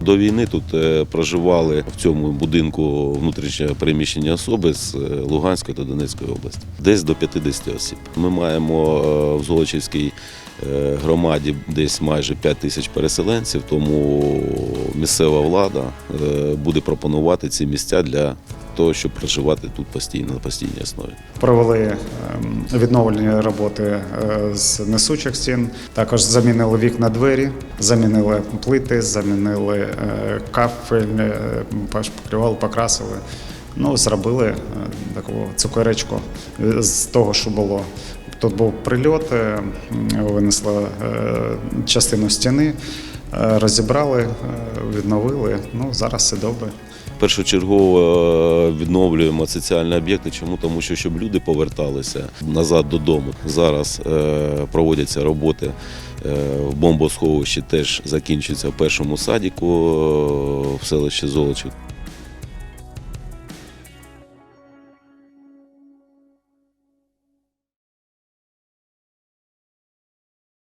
До війни тут е, проживали в цьому будинку внутрішньо переміщені особи з е, Луганської та Донецької області, десь до 50 осіб. Ми маємо е, в Золочівській громаді десь майже 5 тисяч переселенців, тому місцева влада е, буде пропонувати ці місця для того, щоб проживати тут постійно на постійній основі. Провели ем, відновлені роботи е, з несучих стін. Також замінили вікна двері, замінили плити, замінили е, кафель, е, покривали, покрасили. Ну, зробили е, таку цукеречку з того, що було. Тут був прильот, е, винесли е, частину стіни, розібрали, відновили. Ну, зараз все добре. Першочергово відновлюємо соціальні об'єкти. Чому? Тому що щоб люди поверталися назад додому. Зараз проводяться роботи в бомбосховищі, теж закінчується в першому садіку в селищі Золочів.